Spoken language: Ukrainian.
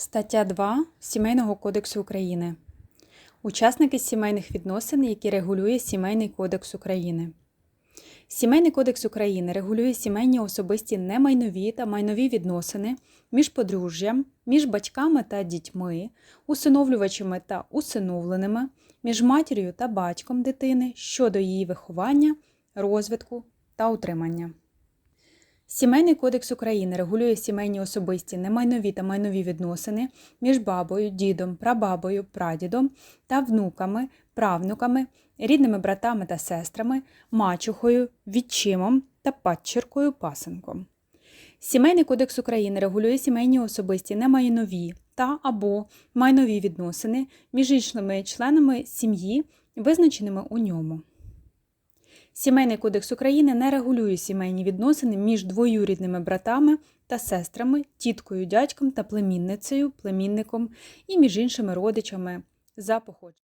Стаття 2 Сімейного кодексу України. Учасники сімейних відносин, які регулює Сімейний кодекс України. Сімейний кодекс України регулює сімейні особисті немайнові та майнові відносини між подружжям, між батьками та дітьми, усиновлювачами та усиновленими, між матір'ю та батьком дитини щодо її виховання, розвитку та утримання. Сімейний кодекс України регулює сімейні особисті немайнові та майнові відносини між бабою, дідом, прабабою, прадідом та внуками, правнуками, рідними братами та сестрами, мачухою, відчимом та падчіркою пасенком. Сімейний кодекс України регулює сімейні особисті немайнові та або майнові відносини між іншими членами сім'ї, визначеними у ньому. Сімейний кодекс України не регулює сімейні відносини між двоюрідними братами та сестрами, тіткою, дядьком та племінницею, племінником і між іншими родичами за походженням.